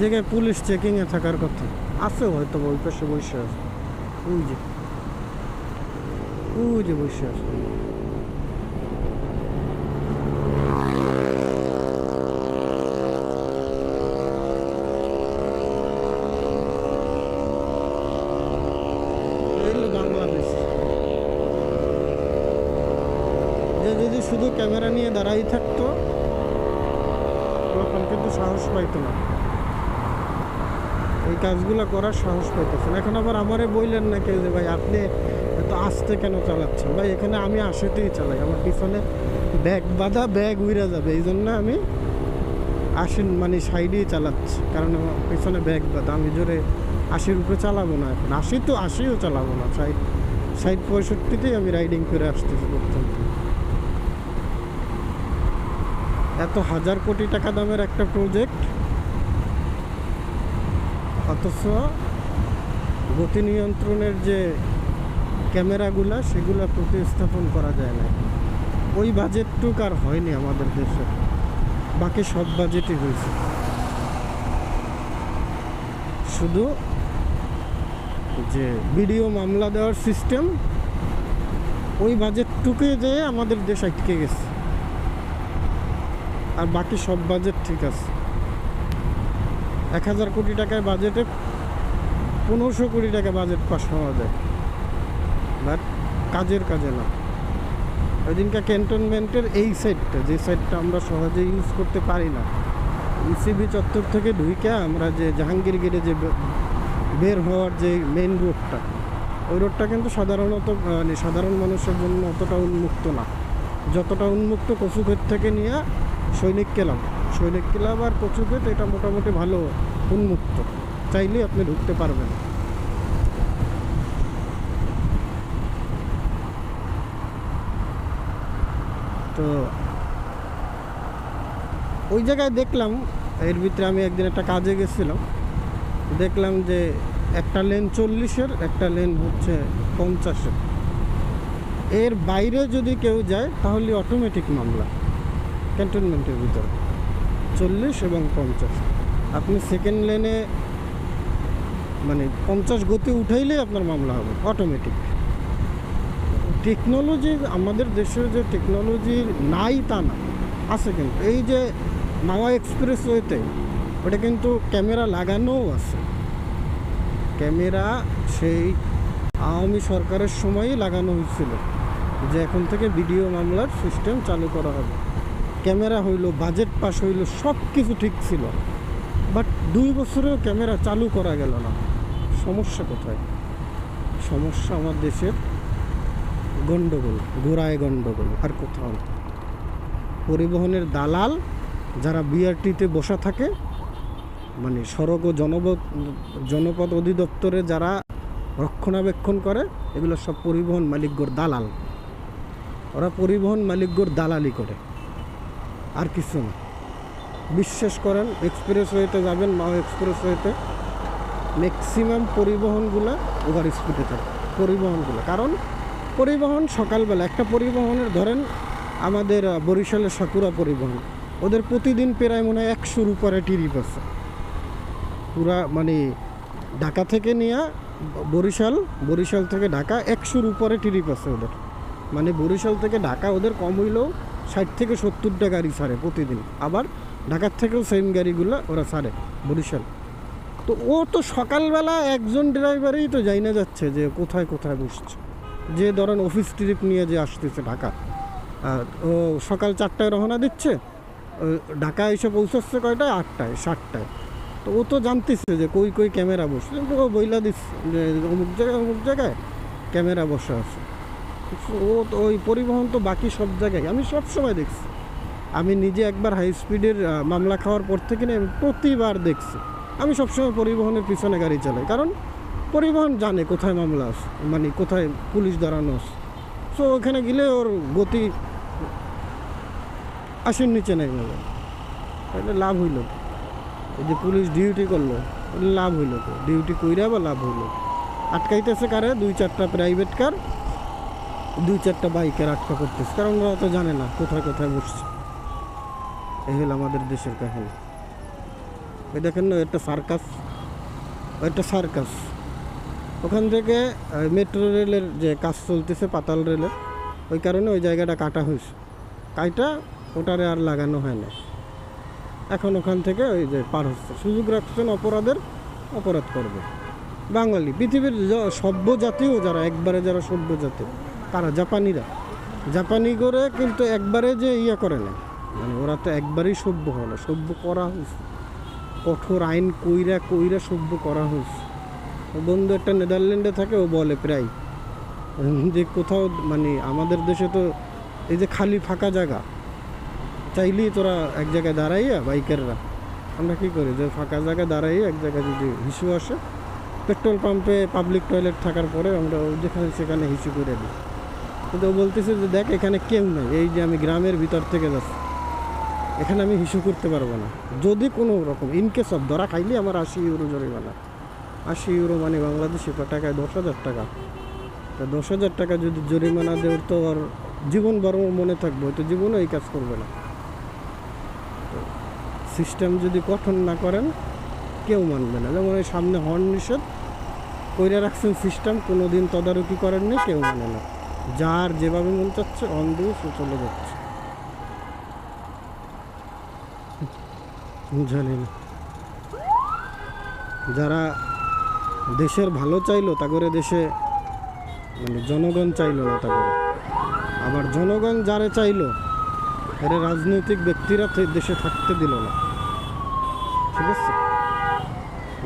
জায়গায় পুলিশ চেকিংয়ে থাকার কথা। আছে হয়তো ওই পাশে বসে আছে। ওই যে। ওই যে বসে আছে। যদি শুধু ক্যামেরা নিয়ে দাঁড়াই থাকতো কিন্তু সাহস পাইতো না। এই কাজগুলো করার সাহস পাইতেছেন। এখন আবার আমারে বললেন না কেউ যে, ভাই, আপনি এত আস্তে কেন চালাচ্ছেন? ভাই, এখানে আমি আশেতেই চালাই। আমার পিছনে ব্যাগ বাঁধা, ব্যাগ উইরা যাবে। এই জন্য আমি আশির মানে সাইডেই চালাচ্ছি। কারণ আমার পিছনে ব্যাগ বাঁধা। আমি জোরে আশির উপরে চালাবো না এখন। আশি তো আশিও চালাবো না। সাইড সাইড পঁয়ষট্টিতেই আমি রাইডিং করে আসতেছি পর্যন্ত। এত হাজার কোটি টাকা দামের একটা প্রজেক্ট অথচ গতি নিয়ন্ত্রণের যে ক্যামেরাগুলা, সেগুলো প্রতিস্থাপন করা যায় না ওই বাজেটটুক আর হয়নি আমাদের দেশে। বাকি সব বাজেটই হয়েছে। শুধু যে ভিডিও মামলা দেওয়ার সিস্টেম, ওই বাজেটটুকুই যে আমাদের দেশ আটকে গেছে। আর বাকি সব বাজেট ঠিক আছে। এক হাজার কোটি টাকার বাজেটে পনেরোশো কোটি টাকা বাজেট পাস হওয়া যায়। বাট কাজের কাজে না। ওই দিনকার ক্যান্টনমেন্টের এই সাইডটা যে সাইডটা আমরা সহজে ইউজ করতে পারি না ইসিবি চত্বর থেকে ঢুইকে আমরা যে জাহাঙ্গীর গেটে যে বের হওয়ার যে মেন রোডটা ওই রোডটা কিন্তু সাধারণত মানে সাধারণ মানুষের জন্য অতটা উন্মুক্ত না। যতটা উন্মুক্ত কচুক্ষেত থেকে নিয়ে সৈনিক ক্লাব সৈনিক ক্লাব আর কচুক্ষেত এটা মোটামুটি ভালো উন্মুক্ত। চাইলেই আপনি ঢুকতে পারবেন। তো ওই জায়গায় দেখলাম, এর ভিতরে আমি একদিন একটা কাজে গেছিলাম। দেখলাম যে একটা লেন চল্লিশের, একটা লেন হচ্ছে পঞ্চাশের। এর বাইরে যদি কেউ যায়, তাহলে অটোমেটিক মামলা। ক্যান্টনমেন্টের ভিতরে। চল্লিশ এবং পঞ্চাশ। আপনি সেকেন্ড লেনে মানে পঞ্চাশ গতি উঠাইলে আপনার মামলা হবে অটোমেটিক টেকনোলজি আমাদের দেশের যে টেকনোলজি নাই তা না, আছে কিন্তু। এই যে মাওয়া এক্সপ্রেস ওয়েতে, ওটা কিন্তু ক্যামেরা লাগানোও আছে। ক্যামেরা সেই আওয়ামী সরকারের সময়ই লাগানো হয়েছিল যে এখন থেকে ভিডিও মামলার সিস্টেম চালু করা হবে। ক্যামেরা হইল বাজেট পাস হইল সব কিছু ঠিক ছিল। বাট দুই বছরেও ক্যামেরা চালু করা গেল না। সমস্যা কোথায়? সমস্যা আমার দেশের গণ্ডগোল গোড়ায় গণ্ডগোল আর কোথাও পরিবহনের দালাল যারা বিআরটিতে বসা থাকে মানে সড়ক ও জনপদ জনপদ অধিদপ্তরে যারা রক্ষণাবেক্ষণ করে, এগুলো সব পরিবহন মালিকগর দালাল। ওরা পরিবহন মালিকগর দালালি করে। আর কিছু না। বিশ্বাস করেন এক্সপ্রেস ওয়েতে যাবেন মাও এক্সপ্রেস ওয়েতে ম্যাক্সিমাম পরিবহনগুলো ওভার স্পিডে থাকে। পরিবহনগুলো। কারণ পরিবহন সকালবেলা, একটা পরিবহনের ধরেন আমাদের বরিশালের সাকুরা পরিবহন, ওদের প্রতিদিন প্রায় মনে হয় একশোর উপরে টিরিপ আছে। পুরা মানে ঢাকা থেকে নিয়ে বরিশাল বরিশাল থেকে ঢাকা একশোর উপরে টিরিপ আছে ওদের। মানে বরিশাল থেকে ঢাকা ওদের কম হইলেও ষাট থেকে সত্তরটা গাড়ি ছাড়ে প্রতিদিন। আবার ঢাকার থেকেও সেম গাড়িগুলো ওরা ছাড়ে, বরিশাল। তো ও তো সকালবেলা একজন ড্রাইভারেই তো যাই না যাচ্ছে যে কোথায় কোথায় বসছে। যে ধরেন অফিস ট্রিপ নিয়ে যে আসতেছে ঢাকা। আর ও সকাল চারটায় রওনা দিচ্ছে ঢাকা এসে পৌঁছাচ্ছে কয়টায়? আটটায়, সাতটায়। তো ও তো জানতেছে যে কই কই ক্যামেরা বসছে। ও বইলা দিচ্ছে যে অমুক জায়গায় অমুক জায়গায় ক্যামেরা বসে আছে। ও ওই পরিবহন তো বাকি সব জায়গায়। আমি সব সময় দেখছি। আমি নিজে একবার হাই স্পিডের মামলা খাওয়ার পর থেকে না, আমি প্রতিবার দেখছি। আমি সবসময় পরিবহনের পিছনে গাড়ি চালাই। কারণ পরিবহন জানে কোথায় মামলা আছে মানে কোথায় পুলিশ দাঁড়ানো আছে। সো ওখানে গেলে ওর গতি আশির নিচে নেই যাবে। তাহলে লাভ হইল? এই যে পুলিশ ডিউটি করল, লাভ হইল ডিউটি কইরা বা লাভ হইল আটকাইতেছে কারে? দুই চারটা প্রাইভেট কার দুই চারটা বাইকের আটকা করতেছে কারণ ওরা তো জানে না কোথায় কোথায় বসছে। এই হলো আমাদের দেশের কাহিনী। ওই দেখেন না, একটা সার্কাস। একটা সার্কাস। ওখান থেকে মেট্রো রেলের যে কাজ চলতেছে, পাতাল রেলের, ওই কারণে ওই জায়গাটা কাটা হয়েছে। কাইটা ওটারে আর লাগানো হয় না। এখন ওখান থেকে ওই যে পার হচ্ছে। সুযোগ রাখছেন অপরাধের, অপরাধ করবে। বাঙালি, পৃথিবীর সভ্য জাতিও যারা, একবারে যারা সভ্য জাতি তারা জাপানিরা। জাপানি করে কিন্তু একবারে যে ইয়ে করে না। মানে ওরা তো একবারেই সভ্য না। সভ্য করা হয়েছে কঠোর আইন কইরা কইরা সভ্য করা হয়েছে ও বন্ধু একটা নেদারল্যান্ডে থাকে, ও বলে প্রায়। যে কোথাও মানে আমাদের দেশে তো এই যে খালি ফাঁকা জায়গা, চাইলেই তোরা এক জায়গায় দাঁড়াইয়া বাইকাররা। আমরা কী করি? যে ফাঁকা জায়গায় দাঁড়াইয়া এক জায়গায় যদি হিসু আসে, পেট্রোল পাম্পে পাবলিক টয়লেট থাকার পরে আমরা যেখানে সেখানে হিসু করে দিই। কিন্তু ও বলতেছে যে, দেখ, এখানে কেউ নেই। এই যে আমি গ্রামের ভিতর থেকে যাচ্ছি, এখানে আমি হিসু করতে পারব না। যদি কোনো রকম ইনকেস অফ ধরা খাইলে আমার আশি ইউরো জরিমানা। আশি ইউরো মানে বাংলাদেশি টাকায় দশ হাজার টাকা। তো দশ হাজার টাকা যদি জরিমানা দেওয়ার তো আর জীবন বরং মনে থাকবে হয়তো জীবনও এই কাজ করবে না। সিস্টেম যদি গঠন না করেন, কেউ মানবে না। যেমন এই সামনে হর্ন নিষেধ, কইরা রাখছেন সিস্টেম কোনো দিন তদারকি করেননি, কেউ মানে না। যার যেভাবে মন চাচ্ছে অন দিয়ে সে চলে যাচ্ছে। জানি না যারা দেশের ভালো চাইলো, তা করে দেশে মানে জনগণ চাইলো না তা করে। আবার জনগণ যারে চাইলো, এরা রাজনৈতিক ব্যক্তিরা দেশে থাকতে দিল না। ঠিক আছে?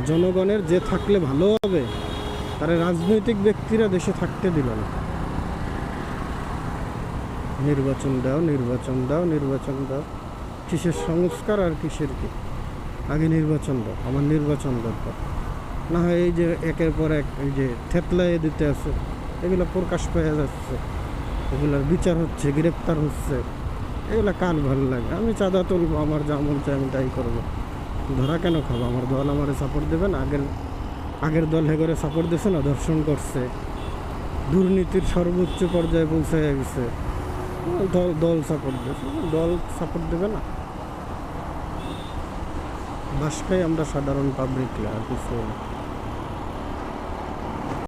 জনগণের যে থাকলে ভালো হবে, তারা রাজনৈতিক ব্যক্তিরা দেশে থাকতে দিল না। নির্বাচন দাও নির্বাচন দাও নির্বাচন দাও। কিসের সংস্কার আর কিসের কি? আগে নির্বাচন দাও, আমার নির্বাচন দরকার। না হয় এই যে একের পর এক এই যে থেতলায় দিতে আছে, এগুলো প্রকাশ পেয়ে যাচ্ছে। এগুলোর বিচার হচ্ছে, গ্রেপ্তার হচ্ছে। এগুলো কার ভালো লাগে? আমি চাঁদা তুলবো, আমার যা মন চায় আমি তাই করব। ধরা কেন খাব? আমার দল আমারে সাপোর্ট দেবে না? আগের আগের দল হে করে সাপোর্ট দিছে না? দর্শন করছে। দুর্নীতির সর্বোচ্চ পর্যায়ে পৌঁছে গেছে। দল দল সাপোর্ট দেবে। দল সাপোর্ট দেবে না। বাসটাই আমরা সাধারণ পাবলিক আর কিছু